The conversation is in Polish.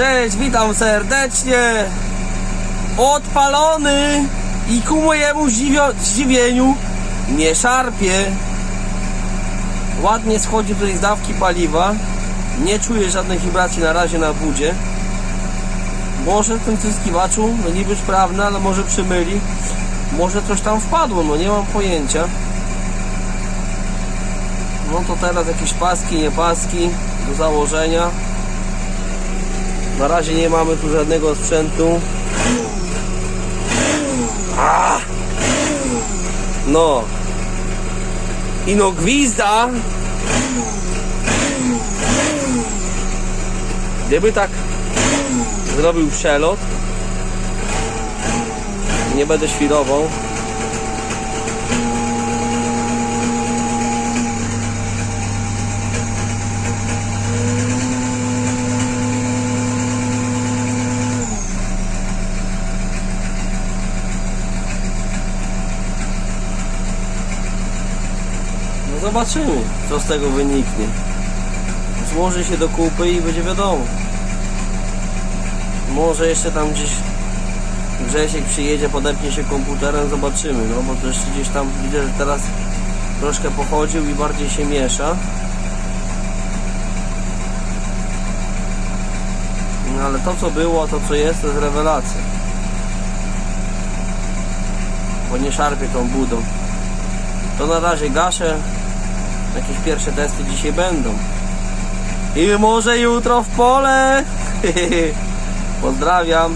Cześć, witam serdecznie. Odpalony i ku mojemu zdziwieniu nie szarpie. Ładnie schodzi tutaj z dawki paliwa. Nie czuję żadnej wibracji na razie na budzie. Może w tym tryskiwaczu, no niby sprawny, ale może przymyli. Może coś tam wpadło, no nie mam pojęcia. No to teraz jakieś paski, nie paski do założenia. Na razie nie mamy tu żadnego sprzętu. No. I no gwizda. Gdyby tak zrobił przelot, nie będę świrował. Zobaczymy, co z tego wyniknie. Złoży się do kupy i będzie wiadomo. Może jeszcze tam gdzieś Grzesiek przyjedzie, podepnie się komputerem, zobaczymy, no bo też gdzieś tam widzę, że teraz troszkę pochodził i bardziej się miesza. No ale to co było, to co jest, to jest rewelacja. Bo nie szarpie tą budą. To na razie gaszę. Jakieś pierwsze testy dzisiaj będą. I może jutro w pole. Pozdrawiam.